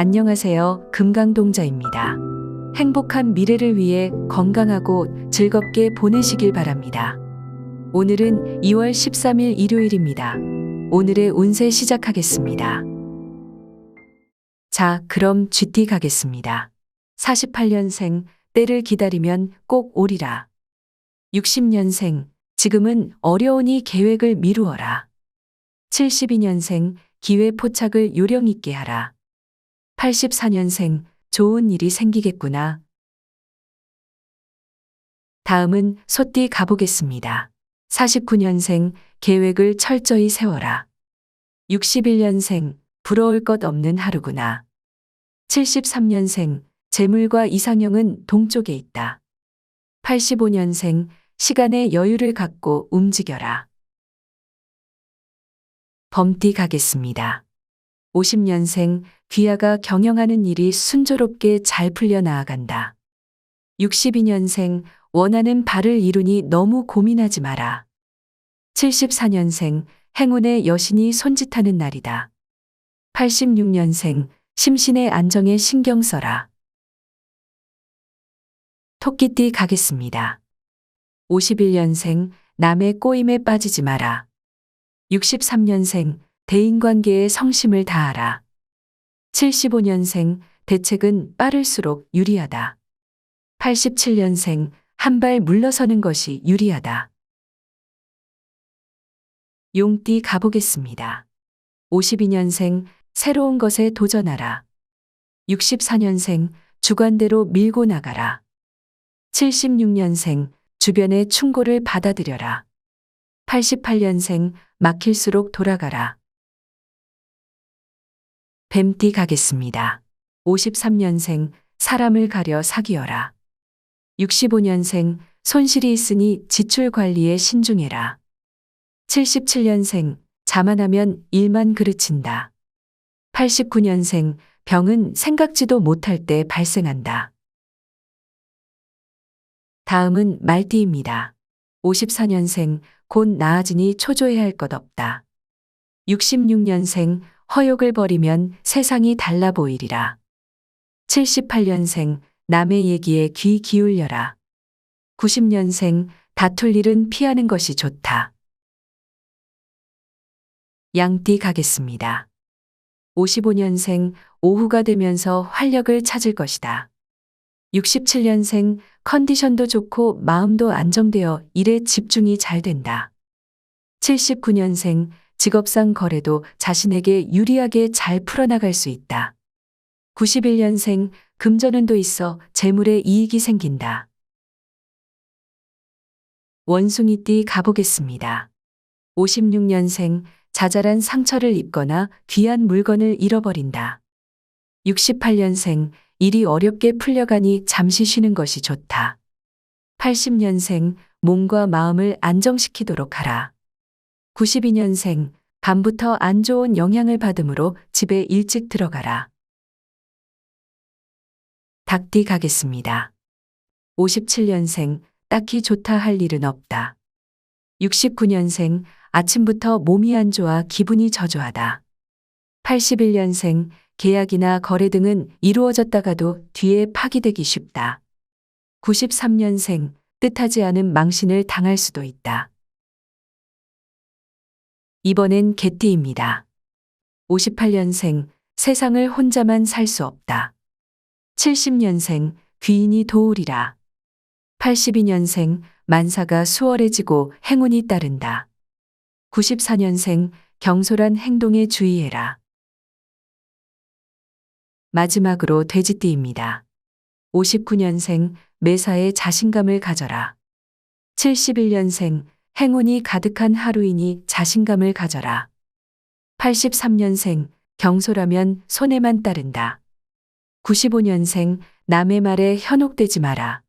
안녕하세요. 금강동자입니다. 행복한 미래를 위해 건강하고 즐겁게 보내시길 바랍니다. 오늘은 2월 13일 일요일입니다. 오늘의 운세 시작하겠습니다. 자, 그럼 GT 가겠습니다. 48년생, 때를 기다리면 꼭 오리라. 60년생, 지금은 어려우니 계획을 미루어라. 72년생, 기회 포착을 요령 있게 하라. 84년생, 좋은 일이 생기겠구나. 다음은 소띠 가보겠습니다. 49년생, 계획을 철저히 세워라. 61년생, 부러울 것 없는 하루구나. 73년생, 재물과 이상형은 동쪽에 있다. 85년생, 시간의 여유를 갖고 움직여라. 범띠 가겠습니다. 50년생, 귀하가 경영하는 일이 순조롭게 잘 풀려 나아간다. 62년생, 원하는 바를 이루니 너무 고민하지 마라. 74년생, 행운의 여신이 손짓하는 날이다. 86년생, 심신의 안정에 신경 써라. 토끼띠 가겠습니다. 51년생, 남의 꼬임에 빠지지 마라. 63년생, 대인관계에 성심을 다하라. 75년생, 대책은 빠를수록 유리하다. 87년생, 한 발 물러서는 것이 유리하다. 용띠 가보겠습니다. 52년생, 새로운 것에 도전하라. 64년생, 주관대로 밀고 나가라. 76년생, 주변의 충고를 받아들여라. 88년생, 막힐수록 돌아가라. 뱀띠 가겠습니다. 53년생, 사람을 가려 사귀어라. 65년생, 손실이 있으니 지출 관리에 신중해라. 77년생, 자만하면 일만 그르친다. 89년생, 병은 생각지도 못할 때 발생한다. 다음은 말띠입니다. 54년생, 곧 나아지니 초조해할 것 없다. 66년생, 허욕을 버리면 세상이 달라 보이리라. 78년생, 남의 얘기에 귀 기울여라. 90년생, 다툴 일은 피하는 것이 좋다. 양띠 가겠습니다. 55년생, 오후가 되면서 활력을 찾을 것이다. 67년생, 컨디션도 좋고 마음도 안정되어 일에 집중이 잘 된다. 79년생, 직업상 거래도 자신에게 유리하게 잘 풀어나갈 수 있다. 91년생, 금전운도 있어 재물에 이익이 생긴다. 원숭이띠 가보겠습니다. 56년생, 자잘한 상처를 입거나 귀한 물건을 잃어버린다. 68년생, 일이 어렵게 풀려가니 잠시 쉬는 것이 좋다. 80년생, 몸과 마음을 안정시키도록 하라. 92년생, 밤부터 안 좋은 영향을 받으므로 집에 일찍 들어가라. 닭띠 가겠습니다. 57년생, 딱히 좋다 할 일은 없다. 69년생, 아침부터 몸이 안 좋아 기분이 저조하다. 81년생, 계약이나 거래 등은 이루어졌다가도 뒤에 파기되기 쉽다. 93년생, 뜻하지 않은 망신을 당할 수도 있다. 이번엔 개띠입니다. 58년생, 세상을 혼자만 살 수 없다. 70년생, 귀인이 도우리라. 82년생, 만사가 수월해지고 행운이 따른다. 94년생, 경솔한 행동에 주의해라. 마지막으로 돼지띠입니다. 59년생, 매사에 자신감을 가져라. 71년생, 행운이 가득한 하루이니 자신감을 가져라. 83년생, 경솔하면 손해만 따른다. 95년생, 남의 말에 현혹되지 마라.